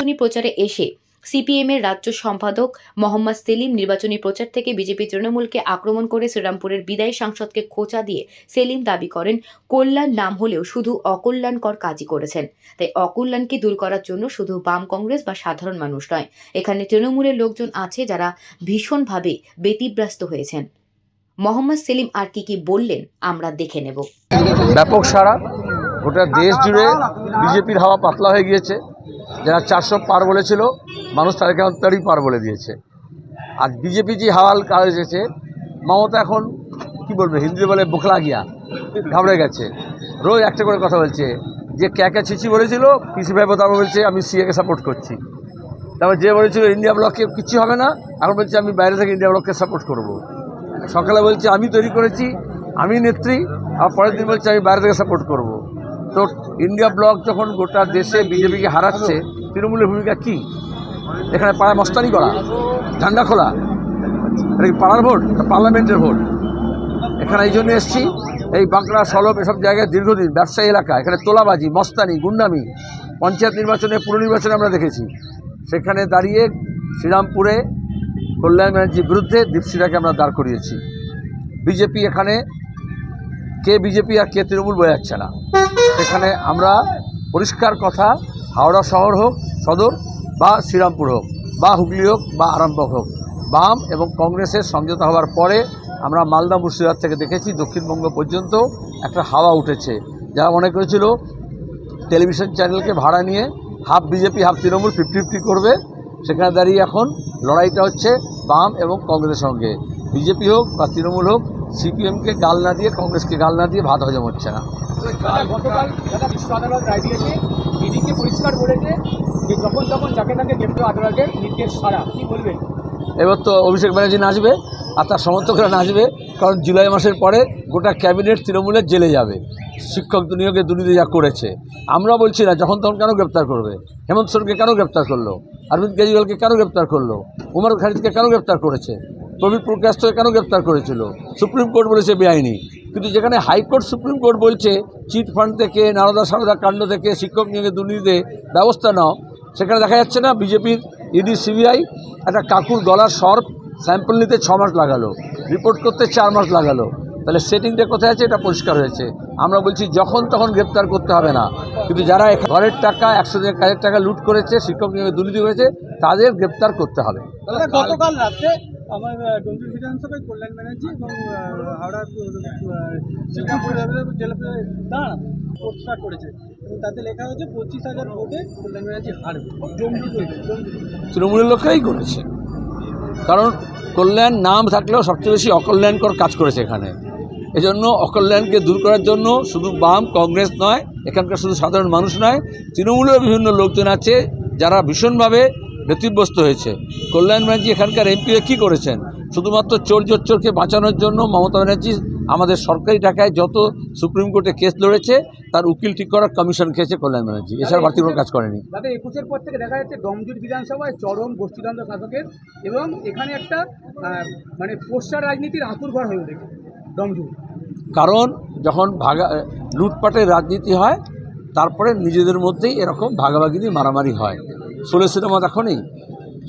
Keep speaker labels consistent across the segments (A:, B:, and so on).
A: নির্বাচনী প্রচারে এসে সিপিএমের রাজ্য সম্পাদক মোহাম্মদ সেলিম নির্বাচনী প্রচার থেকে বিজেপি তৃণমূলকে আক্রমণ করে শ্রীরামপুরের বিদায়ী সাংসদকে খোঁচা দিয়ে সেলিম দাবি করেন, কল্যাণ নাম হলেও শুধু অকল্যাণকর কাজই করেছেন। তাই অকল্যাণকে দূর করার জন্য শুধু বাম কংগ্রেস বা সাধারণ মানুষ নয়, এখানে তৃণমূলের লোকজন আছে যারা ভীষণভাবে ব্যতিব্যস্ত হয়েছেন। মোহাম্মদ সেলিম আর কি কি বললেন আমরা দেখে নেব।
B: ব্যাপক সাড়া। গোটা দেশ জুড়ে বিজেপির হাওয়া পাতলা হয়ে গিয়েছে। যারা চারশো পার বলেছিল, মানুষ তাদেরকে এখন তারই পার বলে দিয়েছে আর বিজেপি যে হাওয়াল কাজ এসেছে, মমতা এখন, কি বলবে হিন্দি বলে বোখলা গিয়া, ঘাবড়ে গেছে রোজ একটা করে কথা বলছে, যে ক্যাকে ছিচি বলেছিল, পিসি ভাই তারপর বলছে, আমি সিএকে সাপোর্ট করছি তারপর যে বলেছিল ইন্ডিয়া ব্লককে কিছু হবে না, এখন বলছে, আমি বাইরে থেকে ইন্ডিয়া ব্লককে সাপোর্ট করব। সকালে বলছে, আমি তৈরি করেছি, আমি নেত্রী, আর পরের দিন বলছে, আমি বাইরে থেকে সাপোর্ট করব। তো ইন্ডিয়া ব্লক যখন গোটা দেশে বিজেপিকে হারাচ্ছে তৃণমূলের ভূমিকা কি? এখানে পাড়ায় মস্তানি করা, ঝান্ডা খোলা, এটা কি পাড়ার ভোট পার্লামেন্টের ভোট? এখানে এই জন্য এসছি, এই বাঁকড়া সলভ এসব জায়গায় দীর্ঘদিন ব্যবসায়ী এলাকা, এখানে তোলাবাজি, মস্তানি, গুন্ডামি, পঞ্চায়েত নির্বাচনে পুর নির্বাচনে আমরা দেখেছি। সেখানে দাঁড়িয়ে শ্রীরামপুরে কল্যাণ ব্যানার্জির বিরুদ্ধে দীপশিরাকে আমরা দাঁড় করিয়েছি। বিজেপি এখানে, কে বিজেপি আর কে তৃণমূল বোঝা যাচ্ছে না। সেখানে আমরা পরিষ্কার কথা হাওড়া শহর হোক, সদর বা শ্রীরামপুর হোক, বা হুগলি হোক, বা আরামবাগ হোক, বাম এবং কংগ্রেসের সমঝোতা হওয়ার পরে আমরা মালদা মুর্শিদাবাদ থেকে দেখেছি দক্ষিণবঙ্গ পর্যন্ত একটা হাওয়া উঠেছে। যারা মনে করেছিল টেলিভিশন চ্যানেলকে ভাড়া নিয়ে half BJP, half Trinamool fifty fifty করবে, সেখানে দাঁড়িয়ে এখন লড়াইটা হচ্ছে বাম এবং কংগ্রেসের সঙ্গে। বিজেপি হোক বা তৃণমূল হোক সিপিএমকে গাল না দিয়ে কংগ্রেসকে গাল না দিয়ে ভাত হজম হচ্ছে না।
C: গতকাল বিশ্ব আদালত রায় দিয়েছে ইডিকে পরিষ্কার বলেছে যে যখন তখন যাকে তাকে গ্রেপ্তার আদালতের নির্দেশ ছাড়া। কি বলবেন?
B: এবার তো অভিষেক ব্যানার্জি নাচবে আর তার সমর্থকরা নাচবে কারণ জুলাই মাসের পরে গোটা ক্যাবিনেট তৃণমূলের জেলে যাবে। শিক্ষক নিয়োগে দুর্নীতি যা করেছে। আমরা বলছি না যখন তখন কেন গ্রেপ্তার করবে? হেমন্ত সোরেনকে কেন গ্রেপ্তার করল? অরবিন্দ কেজরিওয়ালকে কেন গ্রেপ্তার করল? উমর খালিদকে কেন গ্রেপ্তার করেছে? প্রবীর প্রকাশকে কেন গ্রেপ্তার করেছিল? সুপ্রিম কোর্ট বলেছে বেআইনি। কিন্তু যেখানে হাইকোর্ট, সুপ্রিম কোর্ট বলছে, চিট ফান্ড থেকে, নারদা সারদা কাণ্ড থেকে, শিক্ষক নিয়োগে দুর্নীতিতে ব্যবস্থা নাও, সেখানে দেখা যাচ্ছে না বিজেপির ইডি, সিবিআই একটা কাকুর গলার সর্প স্যাম্পল নিতে ছ মাস লাগালো, রিপোর্ট করতে চার মাস লাগালো। তাহলে সেটিংটা কোথায় আছে? এটা পরিষ্কার হয়েছে। আমরা বলছি, যখন তখন গ্রেপ্তার করতে হবে না। কিন্তু যারা ঘরের টাকা, একশো দিনের কাজের টাকা লুট করেছে, শিক্ষক নিয়োগে দুর্নীতি করেছে, তাদের গ্রেপ্তার করতে হবে।
C: গতকাল রাত্রে আমার ডোমজুর বিধানসভায় কল্যাণ ব্যানার্জি এবং হাওড়া জেলা দাঁড়া পোস্টার করেছে। তাতে লেখা হয়েছে, পঁচিশ হাজার ভোটে কল্যাণ ব্যানার্জি হারবে। ডোমজুর
B: তৃণমূলের লোকেরাই করেছে। কারণ কল্যাণ নাম থাকলেও সবচেয়ে বেশি অকল্যাণকর কাজ করেছে এখানে। এজন্য অকল্যাণকে দূর করার জন্য শুধু বাম কংগ্রেস নয়, এখানকার শুধু সাধারণ মানুষ নয় তৃণমূলের বিভিন্ন লোকজন আছে যারা ভীষণভাবে ব্যতিব্যস্ত হয়েছে। কল্যাণ ব্যানার্জি এখানকার এমপি কী করেছেন? শুধুমাত্র চোর জোচ্চোরকে বাঁচানোর জন্য মমতা ব্যানার্জি আমাদের সরকারি টাকায় যত সুপ্রিম কোর্টে কেস লড়েছে তার উকিল ঠিক করার কমিশন খেয়েছে কল্যাণ ব্যানার্জি। এছাড়া বাড়তি কোনো কাজ করেনি।
C: একুশের পর থেকে দেখা যাচ্ছে ডমজুর বিধানসভায় চরম গোষ্ঠীদ্বন্দ্ব শাসকের এবং এখানে একটা মানে পোস্টার রাজনীতির আঁতুর ঘর হয়ে উঠেছে ডমজুর
B: কারণ যখন ভাগা লুটপাটের রাজনীতি হয় তারপরে নিজেদের মধ্যেই এরকম ভাগাভাগি নিয়ে মারামারি হয়। ষোলো সিনেমা এখনই।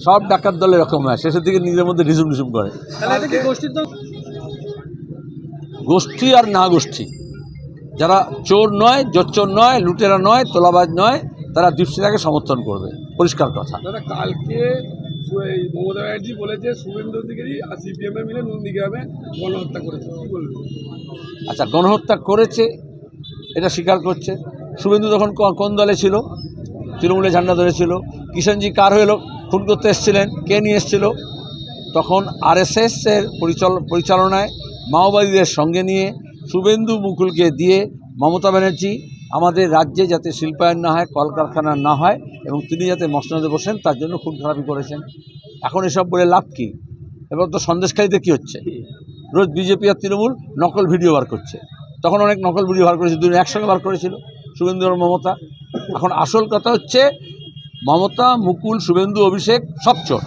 B: সব ডাকাত দল এরকম হয়। শেষের দিকে নিজের মধ্যে রিজুম রিজুম করে। গোষ্ঠী আর না গোষ্ঠী। যারা চোর নয় জোচ্চোর নয় লুটেরা নয় তোলাবাজ নয় তারা দীপশিতাকে সমর্থন করবে। পরিষ্কার কথা।
D: কালকে সু- মমতা ব্যানার্জি বলেছে শুভেন্দু অধিকারী আর সিপিএম মিলে নন্দীগ্রামে গণহত্যা করেছে। কি বলবেন
B: আচ্ছা গণহত্যা করেছে এটা স্বীকার করছে। শুভেন্দু তখন কোন দলে ছিল? তৃণমূলে ঝান্ডা ধরেছিল কিষাণজি কার হয়ে খুন করতে এসেছিলেন? কে নিয়ে এসেছিল? তখন আরএসএসের পরিচাল পরিচালনায় মাওবাদীদের সঙ্গে নিয়ে শুভেন্দু মুকুলকে দিয়ে মমতা ব্যানার্জি আমাদের রাজ্যে যাতে শিল্পায়ন না হয়, কলকারখানা না হয় এবং তিনি যাতে মসনদে বসেন, তার জন্য খুন খারাপি করেছেন। এখন এসব বলে লাভ কী? এবার তো সন্দেশখালিতে কী হচ্ছে? রোজ বিজেপি আর তৃণমূল নকল ভিডিও বার করছে। তখন অনেক নকল ভিডিও বার করেছে, দুজন একসঙ্গে বার করেছিল, শুভেন্দু মমতা। এখন আসল কথা হচ্ছে মমতা, মুকুল, শুভেন্দু, অভিষেক, সব চোর।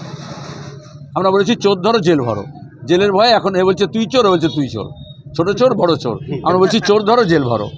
B: আমরা বলেছি, চোর ধরো, জেল ভরো। জেলের ভয়ে এখন এ বলছে, তুই চোর বলছে, তুই চোর। ছোট চোর, বড় চোর। আমরা বলছি, চোর ধরো, জেল ভরো।